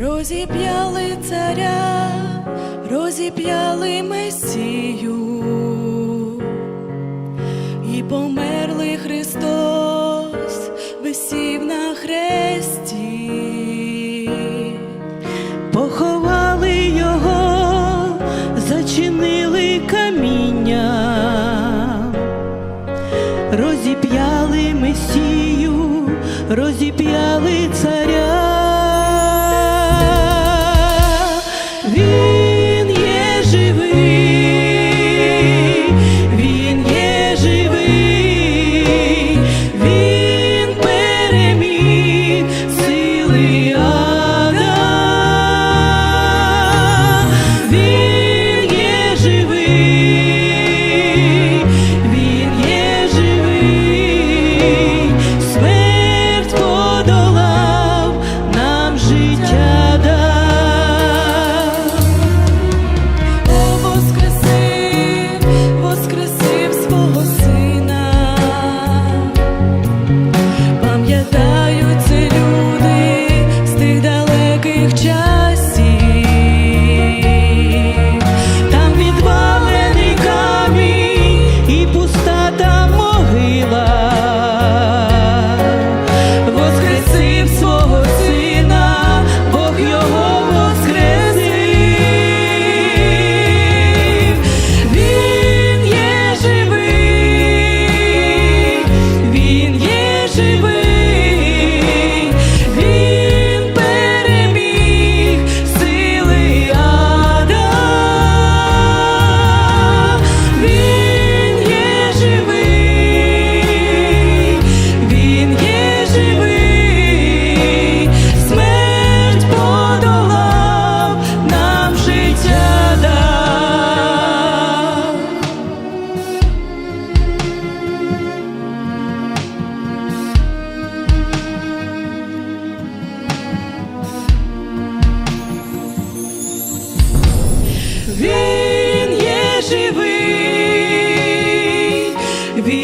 розіп'яли царя, розіп'яли Месію, і померлий Христос, висів на хресті. Поховали його, зачинили каміння, розіп'яли месію, розіп'яли царя. you. ya da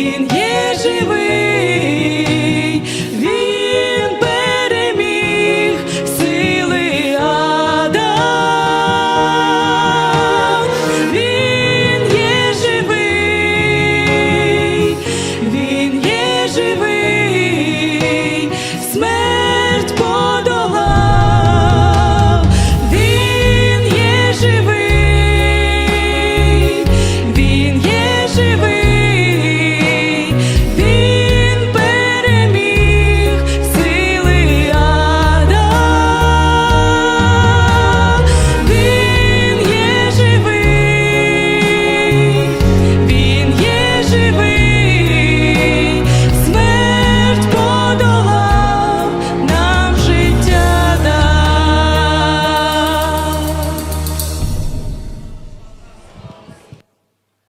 Він є живий.